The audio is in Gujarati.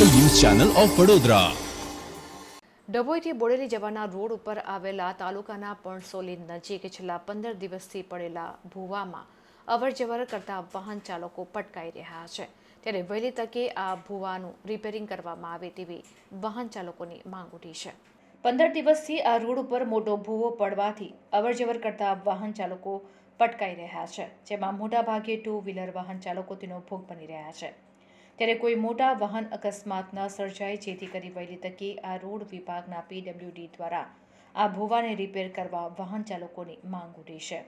Channel of Vadodara. ડભોઈથી બોડેલી જવાના રોડ ઉપર આવેલા તાલુકાના પણસોલી નજીક છેલ્લા પંદર દિવસથી પડેલા ભૂવામાં અવરજવર કરતા વાહન ચાલકો પટકાઈ રહ્યા છે. ત્યારે વહેલી તકે આ ભૂવાનું રિપેરિંગ કરવામાં આવે તેવી વાહન ચાલકોની માંગ ઉઠી છે. પંદર દિવસથી આ રોડ ઉપર મોટો ભૂવો પડવાથી અવરજવર કરતા વાહન ચાલકો પટકાઈ રહ્યા છે, જેમાં મોટાભાગે ટુ વ્હીલર વાહન ચાલકો તેનો ભોગ બની રહ્યા છે. ત્યારે કોઈ મોટા વાહન અકસ્માત ન સર્જાય જેથી કરી વહેલી તકે આ રોડ વિભાગના પીડબ્લ્યુડી દ્વારા આ ભોવાને રિપેર કરવા વાહન ચાલકોની માંગ ઉઠી છે.